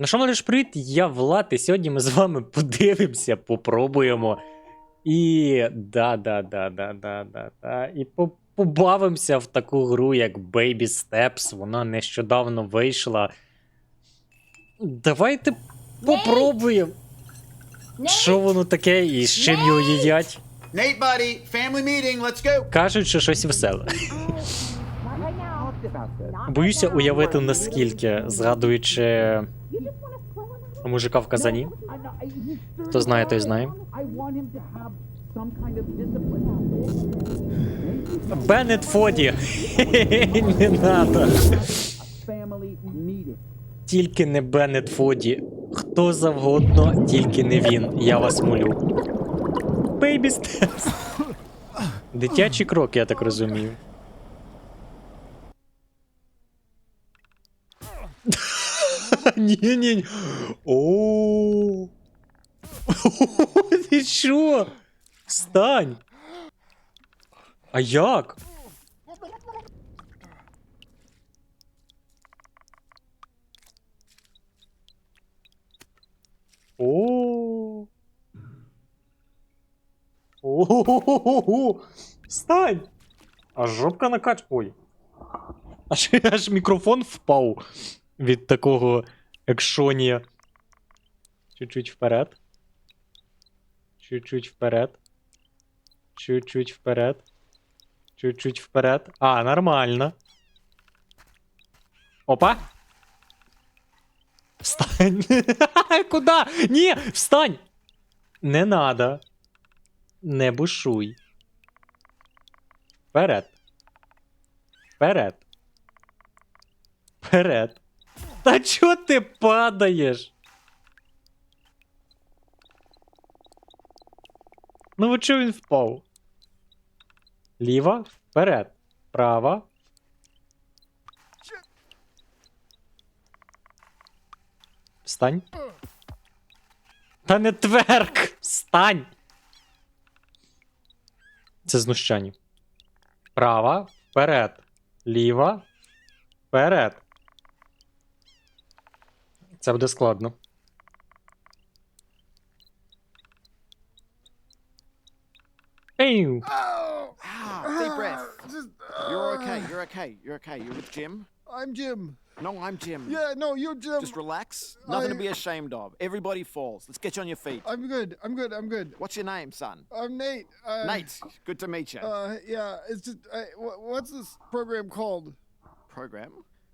Ну що, малиш, привіт, я Влад, і сьогодні ми з вами подивимося, попробуємо. І да, да, да, да, да, да, да. І по- побавимося в таку гру, як Baby Steps. Вона нещодавно вийшла. Давайте попробуємо. Що воно таке і з чим його їдять? Nate, buddy, family meeting. Let's go. Кажуть, що щось веселе. Боюся уявити наскільки, згадуючи мужика в казані. Хто знає, той знає. Беннет Фоді. Не надо. Тільки не Беннет Фоді. Хто завгодно, тільки не він. Я вас молю. Baby Steps. Дитячі кроки, я так розумію. Ні, ні. ні. О. Ти що? Встань. А як? О. О. Встань. Аж жопка накач. Ой. Аж, аж мікрофон впав від такого Екшонія. Чуть-чуть вперед. Чуть-чуть вперед. Чуть-чуть вперед. Чуть-чуть вперед. А, нормально. Опа. Встань. Куда? Ні, встань. Не надо. Не бушуй. Вперед. Вперед. Вперед. Та чо ти падаєш? Ну от чого він впав? Ліва, вперед. Права. Встань. Та не тверк! Встань! Це знущання. Права, вперед. Ліва, вперед. Це буде складно. Пиу. Oh, Ah, deep breath. Just, You're uh, okay. You're okay. You're okay. You're with Jim. I'm Jim. No, I'm Jim. Yeah, no, you're Jim. Just relax. Nothing to I- be ashamed of. Everybody falls. Let's get you on your feet. I'm good. I'm good. I'm good. What's your name, son? I'm Nate. Uh, Nate. Good to meet you. Uh, yeah, it's just, I, wha- what's this program called? Program?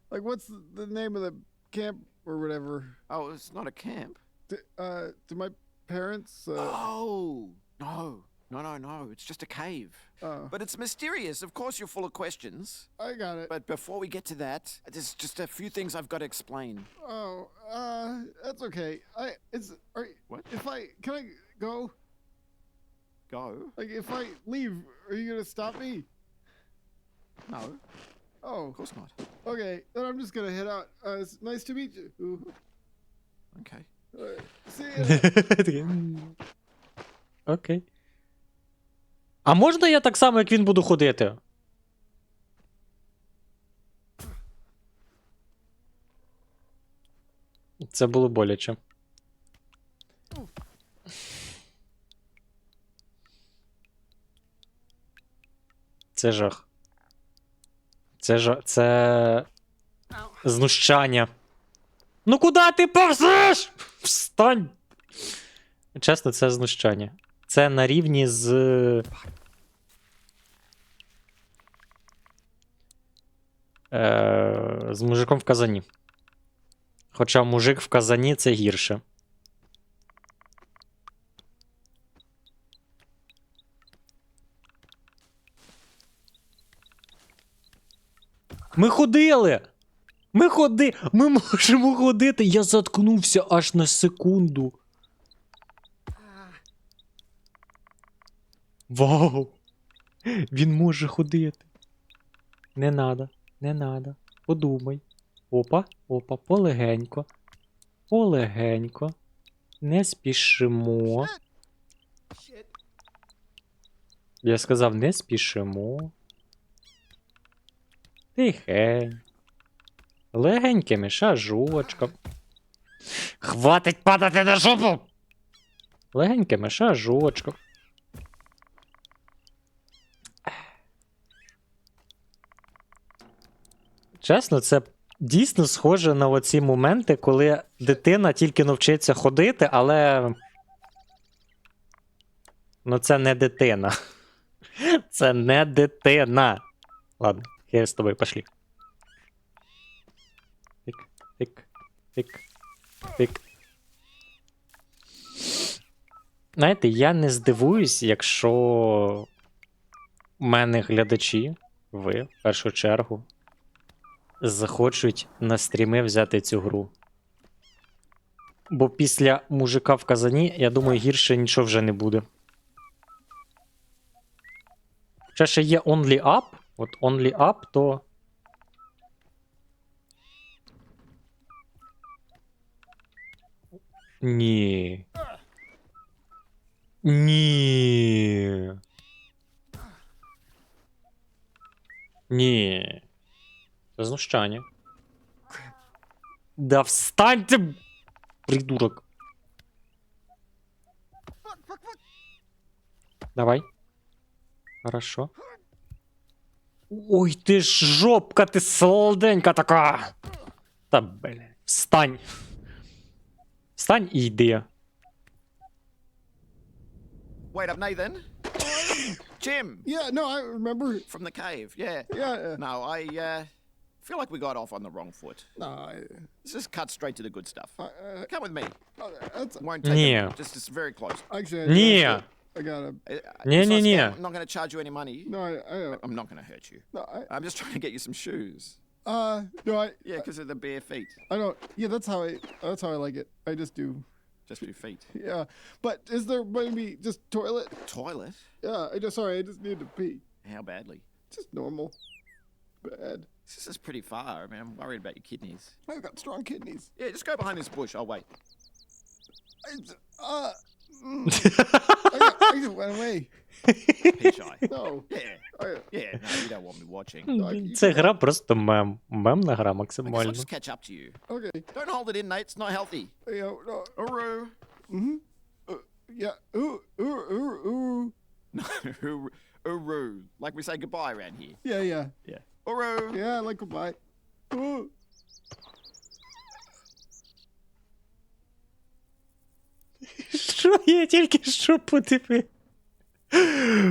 Like, what's the, the name of the camp or whatever? Oh, it's not a camp. D- uh, do my parents? Uh, Oh, no. No, no, no. It's just a cave. oh, But it's mysterious. Of course, you're full of questions. I got it. But before we get to that, there's just a few things I've got to explain. Oh, uh, that's okay. I, it's, are, What? if I, can I go? Go? Like, if I leave, are you gonna stop me? No, Oh, of course not. okay. Then I'm just gonna head out. Uh, it's nice to meet you. Okay. Uh, see ya. Окей. А можна я так само, як він буду ходити? Це було боляче. Це жах. Це жах. Це. Знущання. Ну куди ти повзеш? Встань! Чесно, це знущання. Це на рівні з. Е, з мужиком в казані. Хоча мужик в казані це гірше. Ми ходили! Ми ходи! Ми можемо ходити! Я заткнувся аж на секунду. Вау! Він може ходити. Не надо, не надо. Подумай. Опа, опа, полегенько. Полегенько. Не спішимо. Я сказав, не спішимо. Тихе. Легенькими шажочком. Хватить падати на жопу! Легенькими шажочком. Чесно, це дійсно схоже на оці моменти, коли дитина тільки навчиться ходити, але. Ну, це не дитина. Це не дитина. Ладно, я з тобою пошли. Тик, тик, тик, тик. Знаєте, я не здивуюсь, якщо у мене глядачі, ви, в першу чергу, захочуть на стріми взяти цю гру. Бо після мужика в казані, я думаю, гірше нічого вже не буде. Ще ще є Only Up. От Only Up, то. Ні. Ні. Ні. Це знущання. Да встаньте, придурок. Давай. Хорошо. Ой, ти ж жопка, ти солоденька така. Та блін. Встань. Встань і йди. Wait up, Nathan. Jim, Yeah, no, I remember. from the cave. Yeah. Yeah, uh, No, I uh, feel like we got off on the wrong foot. no, I, Let's just cut straight to the good stuff. I, uh, Come with me. no, that's Won't take Yeah. it. Just it's very close. actually. I, Ні. I gotta. Uh, Yeah, it's not yeah, a scam. yeah. I'm not going to charge you any money. No, I, I, uh, I'm not going to hurt you. no, I, I'm just trying to get you some shoes. uh, no, I, Yeah, because of the bare feet. I don't. Yeah, that's how I. That's how I like it. I just do. Just your feet. Yeah, but is there maybe just toilet? Toilet? Yeah, I just sorry. I just need to pee. How badly? Just normal. Bad. This is pretty far. I mean, I'm worried about your kidneys. I've got strong kidneys. Yeah, just go behind this bush. I'll wait. I, j- uh, mm, I, got, I just went away. Peach eye. No. Yeah. I, Yeah, no, you don't want me watching. Це гра просто мем. Мемна гра I guess I'll максимально. just catch up to you. okay. Don't hold it in, Nate. It's not healthy. Yeah. No. Uru. Mm-hmm. Uh, yeah. Ooh. Ooh. Ooh. Ooh. No, uru. Uru. Like we say goodbye around here. Yeah. Yeah. Yeah. Uru. Yeah. Like goodbye. Ooh. Що я тільки що подивив?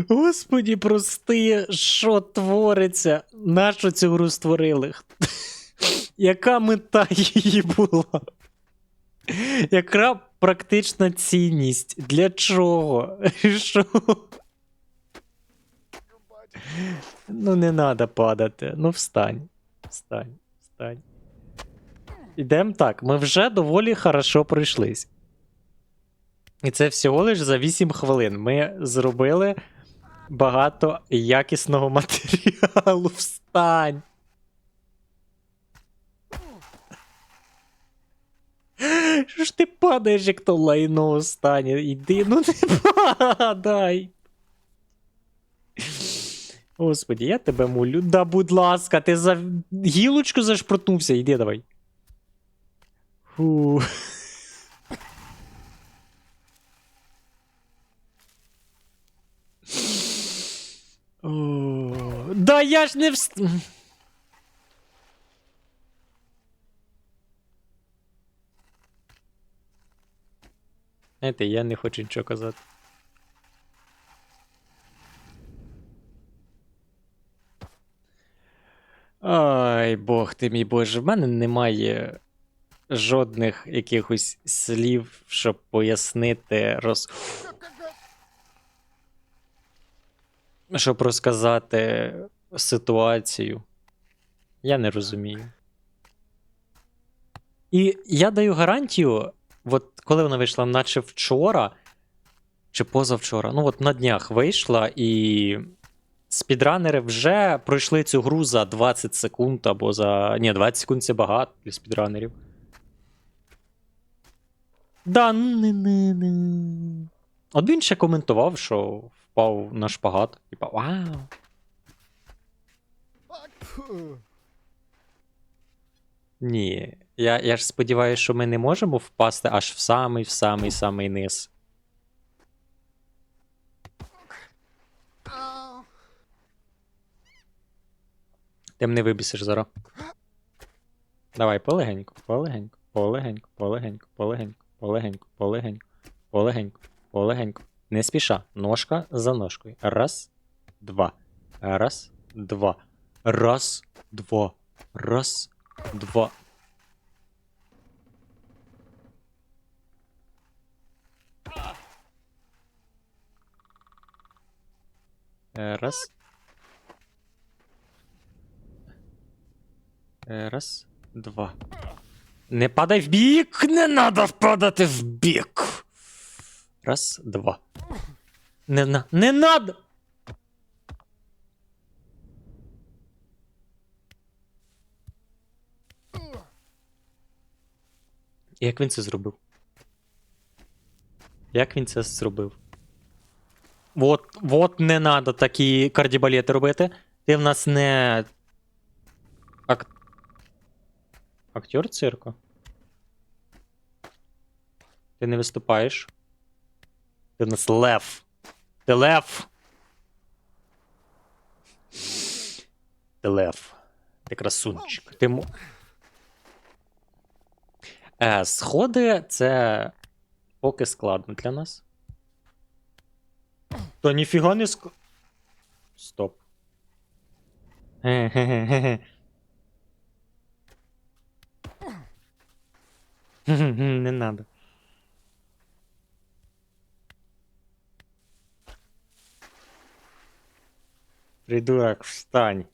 Господі, прости, що твориться? Нащо цю гру створили? Яка мета її була? Яка практична цінність? Для чого? Що? Ну, не треба падати. Ну, встань. Встань, встань. Ідемо так. Ми вже доволі хорошо пройшлись. І це всього лиш за 8 хвилин. Ми зробили багато якісного матеріалу. Встань. Що ж ти падаєш, як то лайно останнє? Іди, ну не падай. Господі, я тебе молю. Да, будь ласка, ти за гілочку зашпротнувся. Іди давай. Фу. Да я ж не вст... Знаєте, я не хочу нічого казати. Ай, Бог ти мій Боже, в мене немає жодних якихось слів, щоб пояснити, роз... щоб розказати ситуацію. Я не розумію. І я даю гарантію, от коли вона вийшла, наче вчора, чи позавчора, ну от на днях вийшла, і спідранери вже пройшли цю гру за 20 секунд або за. Ні, 20 секунд це багато для спідранерів. Да, не не не. От він ще коментував, що впав на шпагат. Типа, вау. Ні. Я, я ж сподіваюся, що ми не можемо впасти аж в самий в самий самий низ. Ти мене вибісиш зараз. Давай, полегенько, полегенько, полегенько, полегенько, полегенько, полегенько, полегенько, полегенько, полегенько. Не спіша. Ножка за ножкою. Раз, два. Раз, два. Раз, два. Раз, два. Е, Раз. Е, Раз, два. Не падай в бік! Не надо впадати в бік! Раз, два. Не на. Не надо! Як він це зробив? Як він це зробив? Вот, вот не надо такі кардібалети робити. Ти в нас не. Ак... Актер цирку? Ти не виступаєш? Ти в нас лев. Ти лев. Ти лев. Ти красунчик. Ти. Е, сходи це поки складно для нас. Та ніфіга не ск... Стоп. Не надо. Придурок, встань.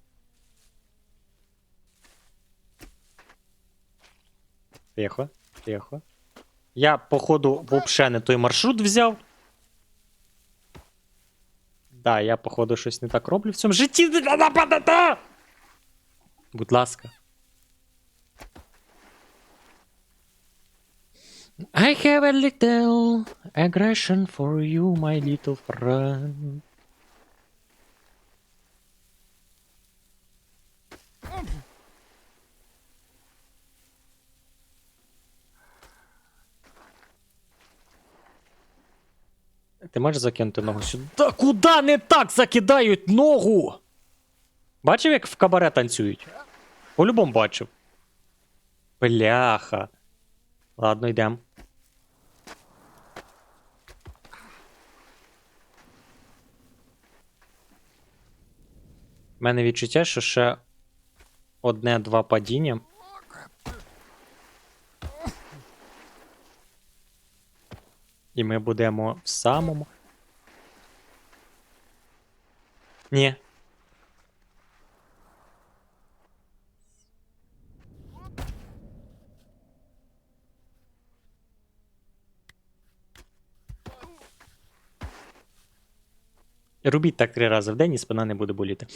Тихо, тихо. Я, походу, вообще не той маршрут взяв. Да, я, походу, щось не так роблю в цьому житті. Будь ласка. I have a little aggression for you, my little friend. Ти можеш закинути ногу сюди? Та куди не так закидають ногу? Бачив, як в кабаре танцюють? По-любому бачив. Бляха. Ладно, йдемо. У мене відчуття, що ще одне-два падіння. І ми будемо в самому. Ні. Робіть так три рази в день і спина не буде боліти.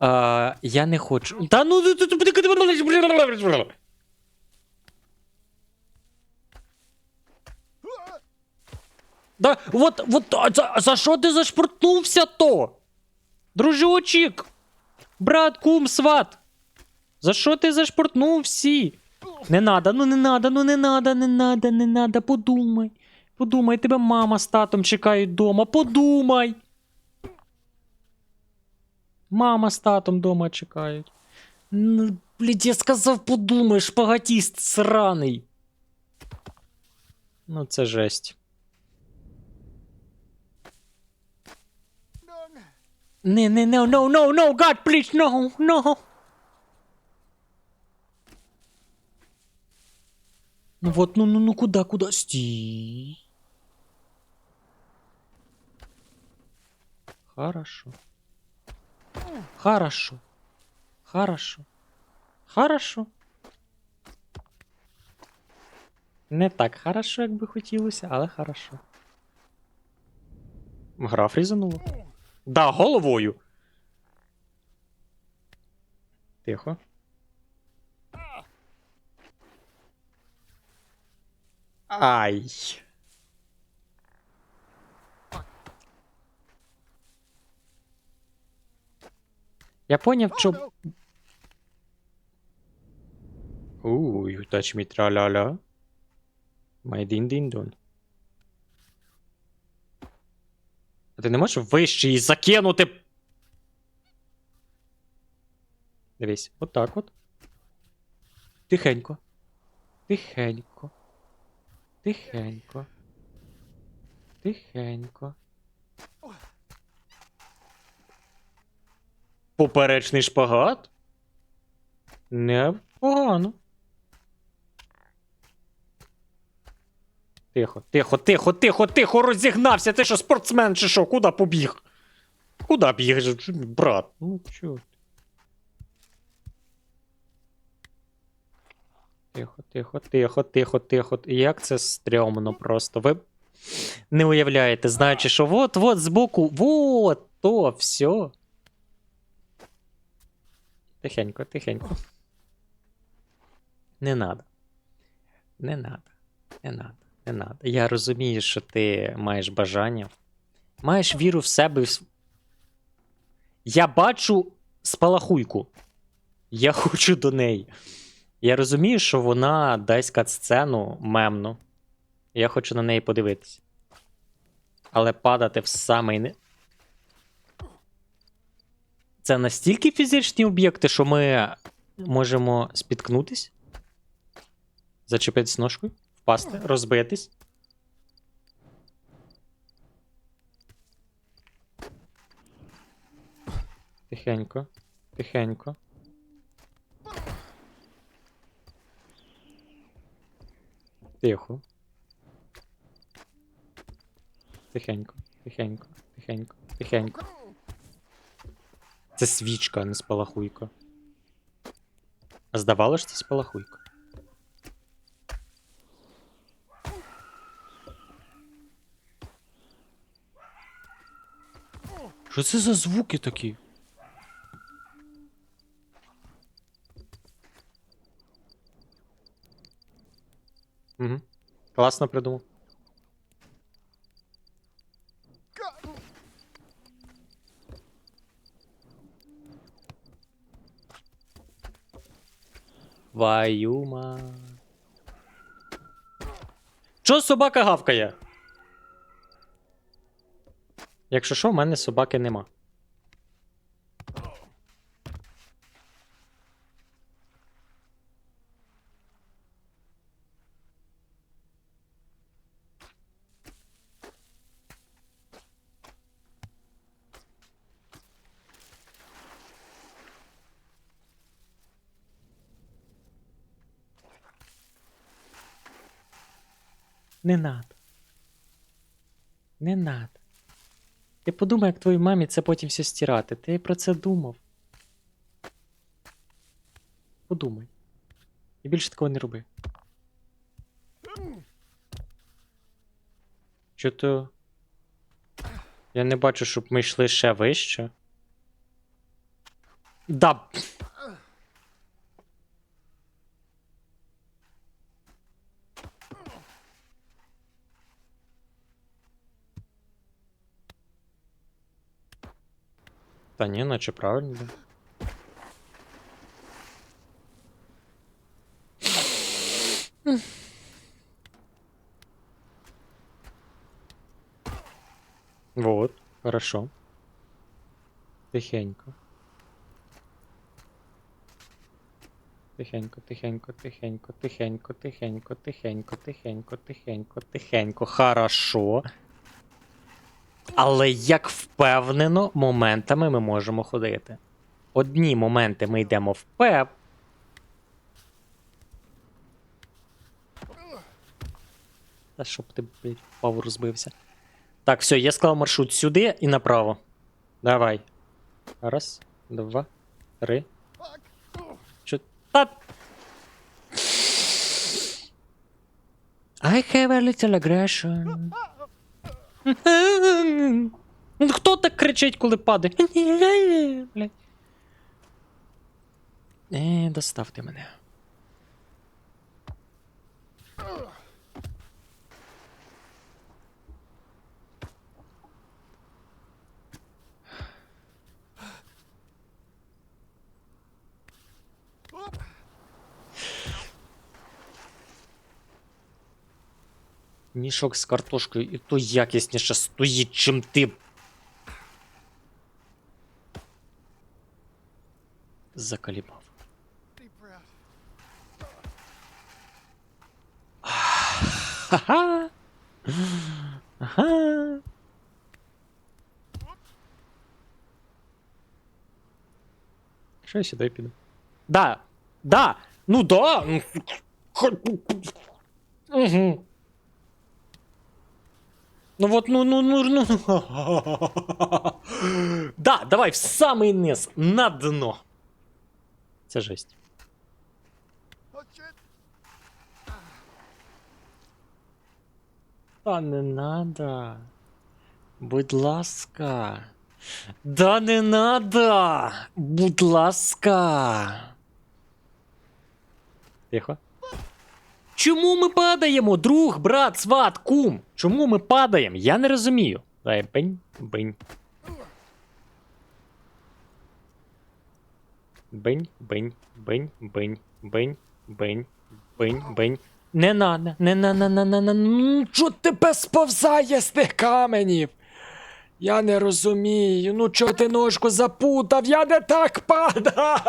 А, я не хочу. Та ну. ти- ти- ти- ти- ти- Да, вот, вот, а за, за що ти зашпортнувся то? Дружочек, брат, кум, сват. За що ти зашпортнувся? Не надо, ну не надо, ну не надо, не надо, не надо, подумай. Подумай, тебе мама з татом чекають дома, подумай. Мама з татом дома чекають. Ну, блядь, я сказав, подумай, шпагатіст сраний. Ну, це жесть. Не, не, no, no, no, no, God, please, no, no. Ну вот, ну, ну, ну, куда, куда? Стій. Хорошо. Хорошо. Хорошо. Хорошо. Не так хорошо, як би хотілося, але хорошо. Гра фрізанула. Да, головою. Тихо. Ай. Я поняв, що. Ooh, you touch me tra-la-la. My din-din-дон. А ти не можеш вище її закинути? Дивись, отак от. Тихенько. Тихенько. Тихенько. Тихенько. Поперечний шпагат? Непогано. Тихо, тихо, тихо, тихо, тихо, розігнався. Ти що, спортсмен чи що? Куди побіг? Куди біг, брат? Ну чо? Тихо, тихо, тихо, тихо, тихо. Як це стрьомно просто. Ви не уявляєте, знаючи, що вот-вот збоку, вот, то, все. Тихенько, тихенько. Не надо. Не надо. Не надо. Не надо. Я розумію, що ти маєш бажання. Маєш віру в себе. Я бачу спалахуйку. Я хочу до неї. Я розумію, що вона дасть кат-сцену мемну. Я хочу на неї подивитися. Але падати в самий не. Це настільки фізичні об'єкти, що ми можемо спіткнутись, зачепитись ножкою, впасти, розбитись. Тихенько, тихенько. Тихо. Тихенько, тихенько, тихенько, тихенько. Це свічка, а не спалахуйка. А здавалося, що це спалахуйка. Що це за звуки такі? Угу. Класно придумав. Ваюма. Чо собака гавкає? Якщо що, в мене собаки нема. Не надо. Не надо. Ти подумай, як твоїй мамі це потім все стирати. Ти про це думав. Подумай. І більше такого не роби. Що то. Я не бачу, щоб ми йшли ще вище. Да. Та ні, наче правильно. Да. Вот, хорошо. Тихенько. Тихенько, тихенько, тихенько, тихенько, тихенько, тихенько, тихенько, тихенько, тихенько. Хорошо. Але як впевнено, моментами ми можемо ходити. Одні моменти ми йдемо впев. Та щоб ти, блядь, впав розбився. Так, все, я склав маршрут сюди і направо. Давай. Раз, два, три. Чо... I have a little aggression. Хто так кричить, коли падає? Блядь. Е, доставте мене. Мішок з картошкою і то якісніше стоїть, чим ти. Закалібав. Deep breath. Ха-ха. Ага. Що я сюди піду? Да. Да. Ну да. Угу. Ну вот, ну, ну, ну, ну. Да, давай в самий низ, на дно. Це жесть. Та не надо. Будь ласка. Да не надо. Будь ласка. Тихо. Чому ми падаємо, друг, брат, сват, кум? Чому ми падаємо? Я не розумію. Дай бень, бень. Бень, бень, бень, бень, бень, бень, бень, бень. Не надо, не на на на на на Чо тебе сповзає з тих каменів? Я не розумію. Ну чо ти ножку запутав? Я не так падав.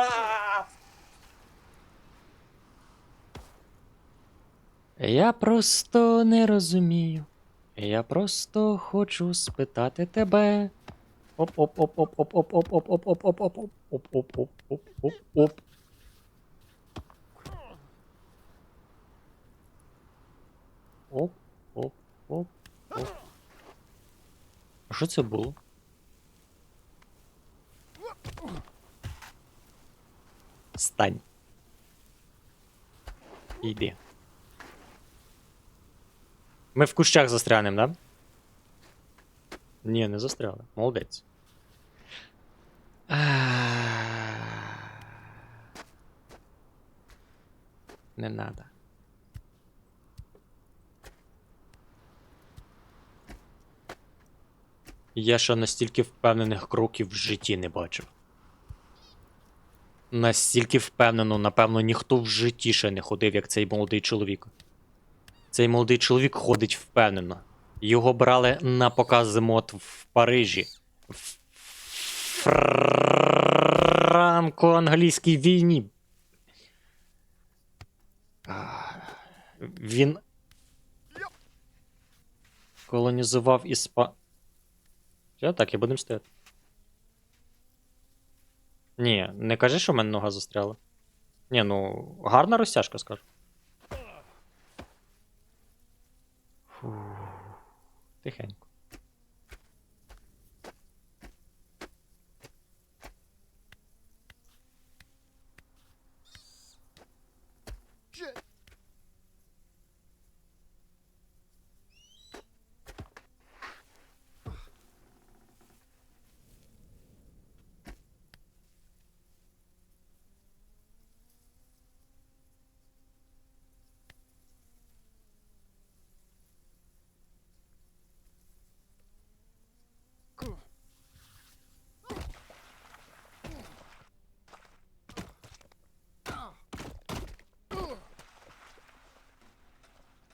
Я просто не розумію. Я просто хочу спитати тебе. оп оп оп оп оп оп оп оп Ми в кущах застрянем, да? Ні, не застряли. Молодець. Не надо. Я ще настільки впевнених кроків в житті не бачив. Настільки впевнено, напевно, ніхто в житті ще не ходив, як цей молодий чоловік. Цей молодий чоловік ходить впевнено. Його брали на покази мод в Парижі. В франко-англійській війні. Він колонізував Іспа. Все, так, і будемо стояти. Ні, не кажи, що в мене нога застряла. Ні, ну, гарна розтяжка, скажу. Фу. Тихенько. Shit!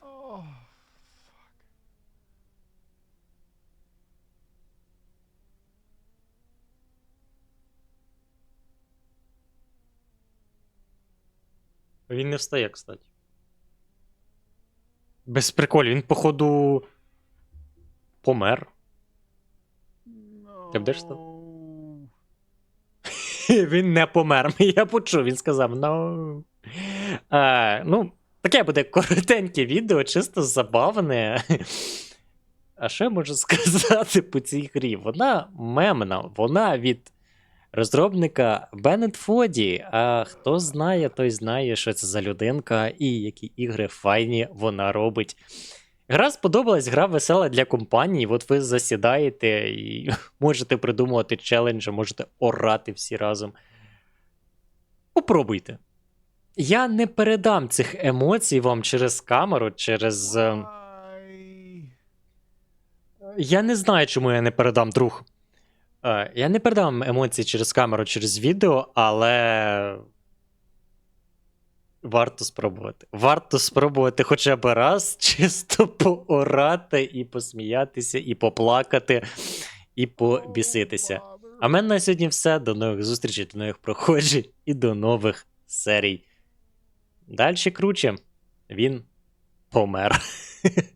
Oh, Він не встає, кстати. Без приколів, він, походу. Помер. no. Ти будеш Він не помер. Я почув, він сказав: ну. А, ну, таке буде коротеньке відео, чисто забавне. А що я можу сказати по цій грі? Вона мемна, вона від розробника Беннет Фоді. А хто знає, той знає, що це за людинка і які ігри файні вона робить. Гра сподобалась, гра весела для компанії. От ви засідаєте і можете придумувати челенджі, можете орати всі разом. Попробуйте. Я не передам цих емоцій вам через камеру, через. е, Я не знаю, чому я не передам друг. Е, Я не передам емоції через камеру, через відео, але. Варто спробувати. Варто спробувати хоча б раз чисто поорати і посміятися, і поплакати, і побіситися. А в мене на сьогодні все. До нових зустрічей, до нових проходжень і до нових серій. Дальше круче. Він помер.